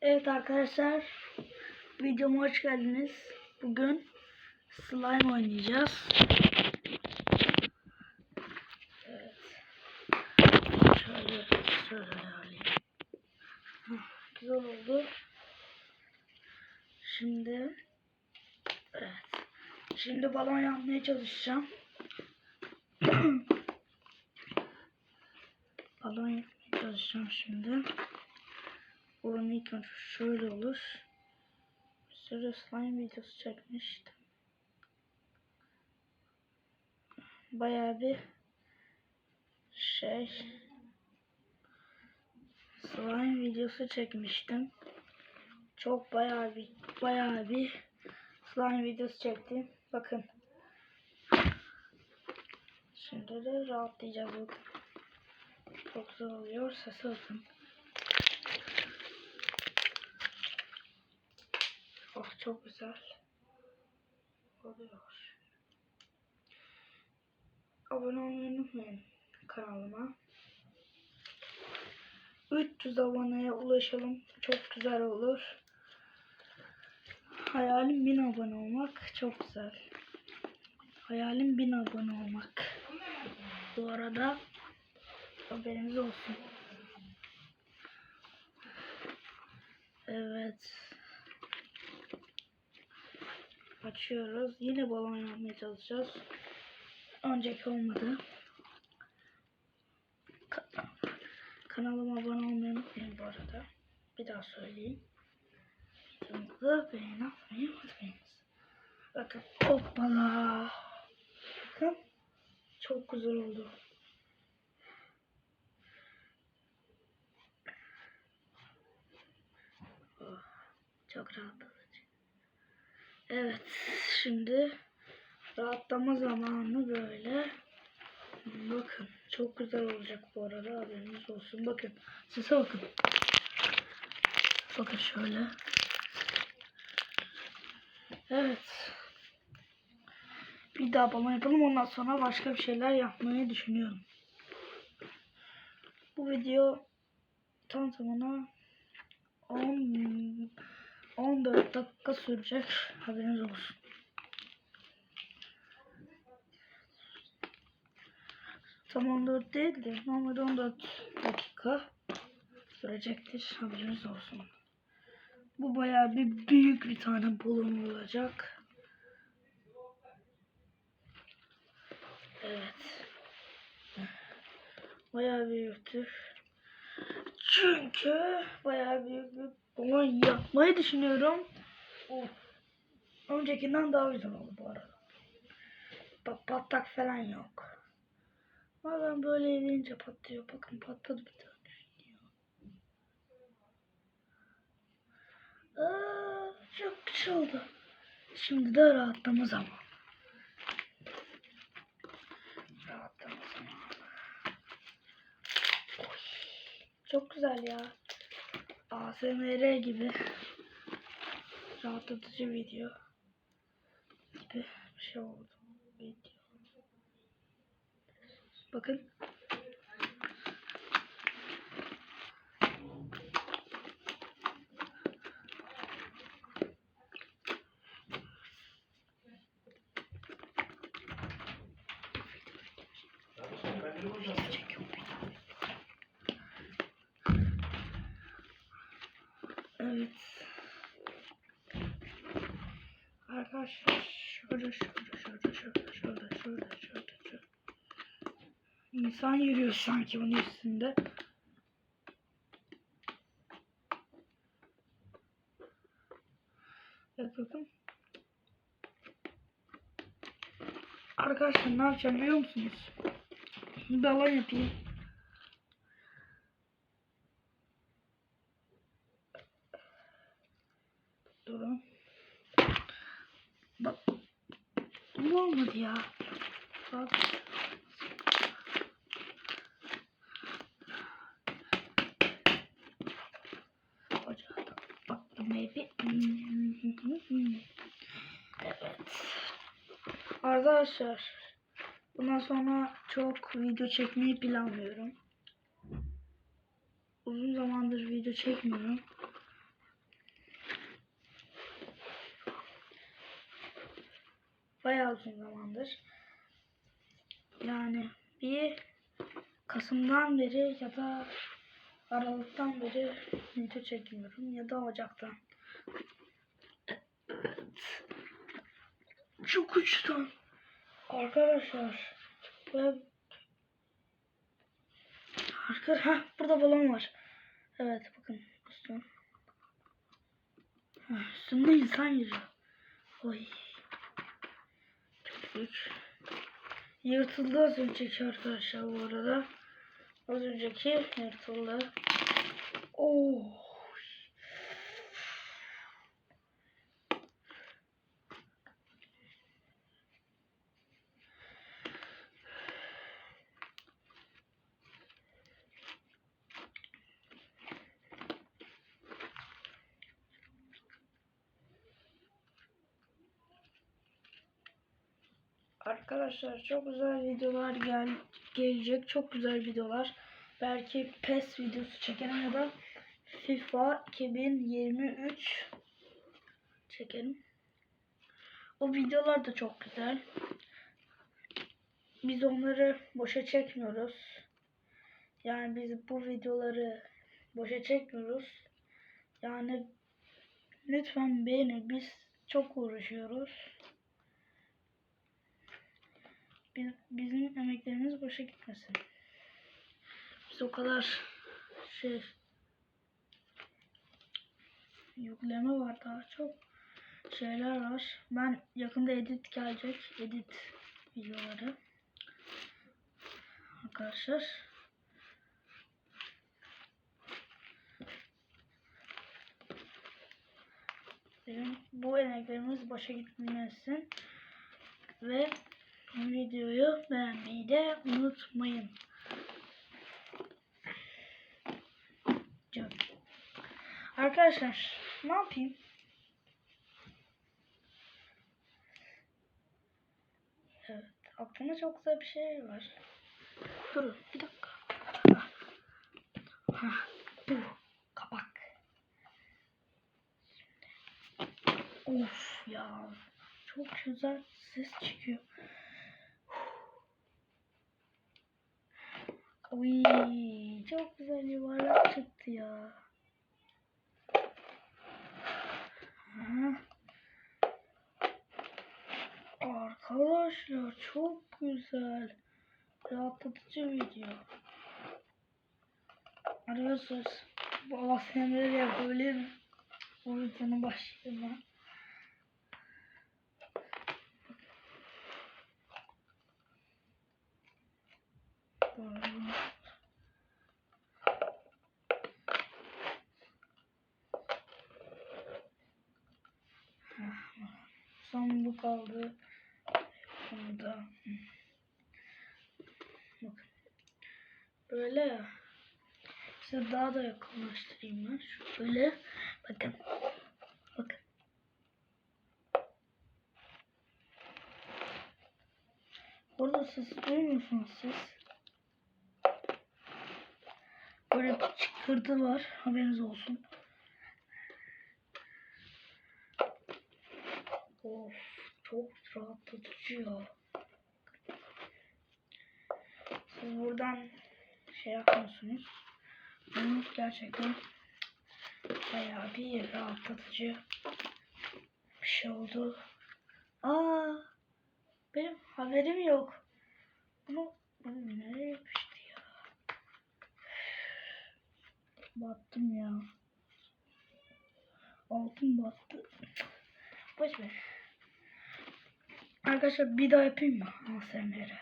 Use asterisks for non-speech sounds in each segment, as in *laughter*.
Evet arkadaşlar, videoma hoş geldiniz. Bugün slime oynayacağız. Evet. Şöyle, şöyle alayım. Güzel oldu. Şimdi, evet. Şimdi balon yapmaya çalışacağım. *clears throat* balon yapmaya çalışacağım şimdi. Buranın ilk önce şöyle olur. Sürü slime videosu çekmiştim. Bayağı bir şey slime videosu çekmiştim. Çok bayağı bir bayağı bir slime videosu çektim. Bakın. Şimdi de rahatlayacağız bakın. Çok güzel oluyor. Sesi bakın. Oh çok güzel. Oluyor. Abone olmayı unutmayın kanalıma. 300 aboneye ulaşalım. Çok güzel olur. Hayalim 1000 abone olmak. Çok güzel. Hayalim 1000 abone olmak. Bu arada haberiniz olsun. Evet. Açıyoruz. Yine balon yapmaya çalışacağız. Önceki olmadı. Ka- Kanalıma abone olmayı unutmayın bu arada. Bir daha söyleyeyim. Videomuzu beğeni atmayı unutmayınız. Bakın. Hoppala. Bakın. Çok güzel oldu. Oh, çok rahatlatıcı. Evet, şimdi rahatlama zamanı böyle. Bakın, çok güzel olacak bu arada haberiniz olsun. Bakın, sese bakın. Bakın şöyle. Evet. Bir daha balon yapalım ondan sonra başka bir şeyler yapmayı düşünüyorum. Bu video tam tamına 10 14 dakika sürecek. Haberiniz olsun. Tam 14 değil de normalde 14 dakika sürecektir. Haberiniz olsun. Bu bayağı bir büyük bir tane balon olacak. Evet. Bayağı büyüktür. Çünkü bayağı büyük bir balon yapmayı düşünüyorum. Of. Öncekinden daha güzel oldu bu arada. Bak patlak falan yok. Ama böyle eğlenince patlıyor. Bakın patladı bir tane. Aa, çok güzel oldu. Şimdi de rahatlama zamanı. Rahatlama zamanı. Oy, Çok güzel ya. ASMR gibi rahatlatıcı video gibi bir şey oldu. Video. Bakın. Evet. Arkadaşlar şurada şurada şurada şurada şurada şurada şurada şurada. İnsan yürüyor sanki bunun üstünde. Evet bakın. Arkadaşlar ne yapacağım biliyor musunuz? Balon yapayım. Durun. Bak. Bu olmadı ya. Bak. Maybe. Evet. Arkadaşlar. Bundan sonra çok video çekmeyi planlıyorum. Uzun zamandır video çekmiyorum. Bayağı uzun zamandır. Yani bir Kasım'dan beri ya da Aralık'tan beri video çekmiyorum ya da Ocak'tan. Çok uçtan. Arkadaşlar ve ha burada balon var. Evet bakın üstüne. Ha, üstünde insan yüzü. Oy. Büyük. Yırtıldı az önceki arkadaşlar bu arada. Az önceki yırtıldı. Oh. Arkadaşlar çok güzel videolar gel gelecek. Çok güzel videolar. Belki PES videosu çekerim ya da FIFA 2023 çekerim. O videolar da çok güzel. Biz onları boşa çekmiyoruz. Yani biz bu videoları boşa çekmiyoruz. Yani lütfen beğenin. Biz çok uğraşıyoruz. Biz, bizim emeklerimiz boşa gitmesin. Biz o kadar şey yükleme var daha çok şeyler var. Ben yakında edit gelecek. Edit videoları. Arkadaşlar. Bizim bu emeklerimiz boşa gitmesin. Ve videoyu beğenmeyi de unutmayın. Arkadaşlar ne yapayım? Evet aklımda çok güzel bir şey var. Durun bir dakika. Ha, bu kapak. Of ya çok güzel ses çıkıyor. Uy, çok güzel yuvarlak çıktı ya. Arkadaşlar çok güzel. Rahatlatıcı video. Arkadaşlar bu ASMR'leri yapabilir miyim? Bu videonun başlığına. Böyle. Son bu kaldı. Bunu da. Bakın. Böyle ya. Size daha da yakınlaştırayım ben. Şöyle. Bakın. Bakın. Burada ses duymuyorsunuz siz. Böyle bir çıkırtı var. Haberiniz olsun. Of çok rahatlatıcı ya. Siz buradan şey yapmıyorsunuz. Ama gerçekten bayağı bir rahatlatıcı bir şey oldu. Aa, benim haberim yok. Bunu, bunu nereye yapıştı ya? *sighs* Battım ya. Altın battı. Boş ver. Arkadaşlar bir daha yapayım mı? ASMR'e.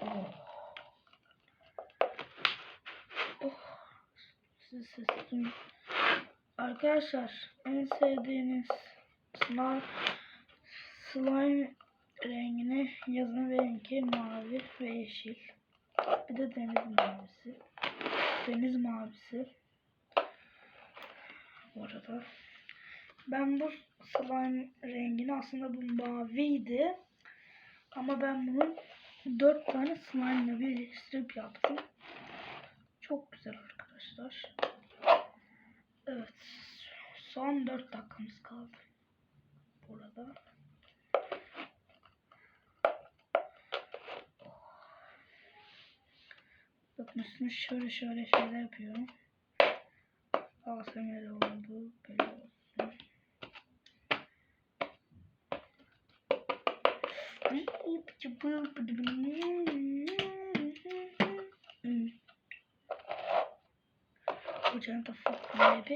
Oh. Oh. Siz sesi duyun. Arkadaşlar en sevdiğiniz slime, slime rengini yazın verin ki mavi ve yeşil. Bir de deniz mavisi. Deniz mavisi. Bu arada. Ben bu slime rengini aslında bu maviydi. Ama ben bunun dört tane slime ile birleştirip yaptım. Çok güzel arkadaşlar. Evet. Son 4 dakikamız kaldı. Burada. Bakın üstüne şöyle şöyle şeyler yapıyorum. ASMR oldu. Böyle olsun. Ocağın da baby.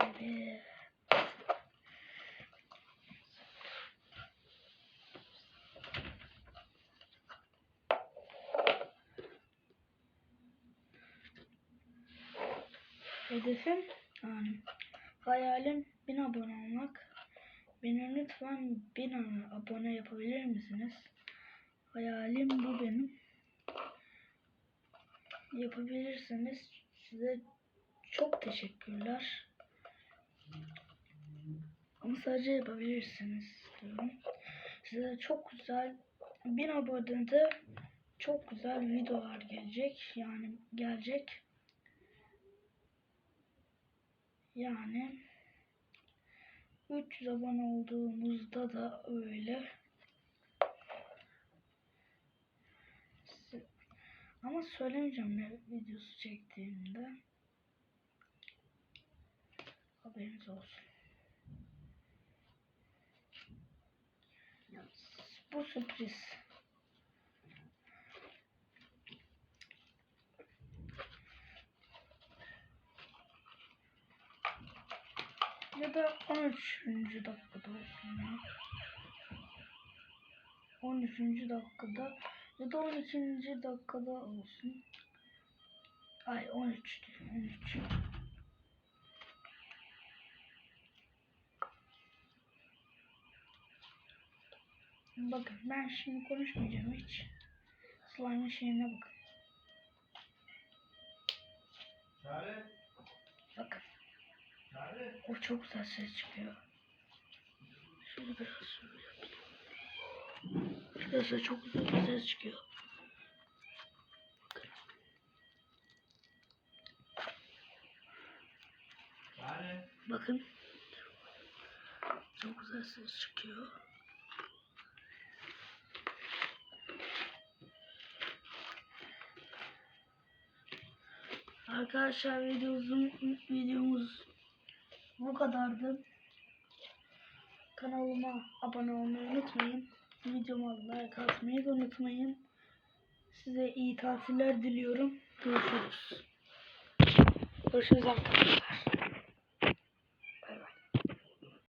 Baby. Hedefim yani hayalim 1000 abone olmak. Beni lütfen 1000 abone yapabilir misiniz? Hayalim bu benim. Yapabilirseniz size çok teşekkürler. Ama sadece yapabilirsiniz diyorum. Size çok güzel 1000 abonede çok güzel videolar gelecek. Yani gelecek. Yani 300 abone olduğumuzda da öyle. Ama söylemeyeceğim ne videosu çektiğimde. Haberiniz olsun. Bu sürpriz. Ya da 13. dakikada olsun ya. 13. dakikada ya da 12. dakikada olsun. Ay 13 diyor 13. Bakın ben şimdi konuşmayacağım hiç. Slime'ın şeyine bakın. Bakın. O çok güzel ses çıkıyor. Şöyle biraz yapayım. Arkadaşlar çok güzel bir ses çıkıyor. Bakın. Çok güzel ses çıkıyor. Arkadaşlar videomuzun videomuz bu kadardı. Kanalıma abone olmayı unutmayın. Videoma like atmayı da unutmayın. Size iyi tatiller diliyorum. Görüşürüz. Görüşürüz arkadaşlar.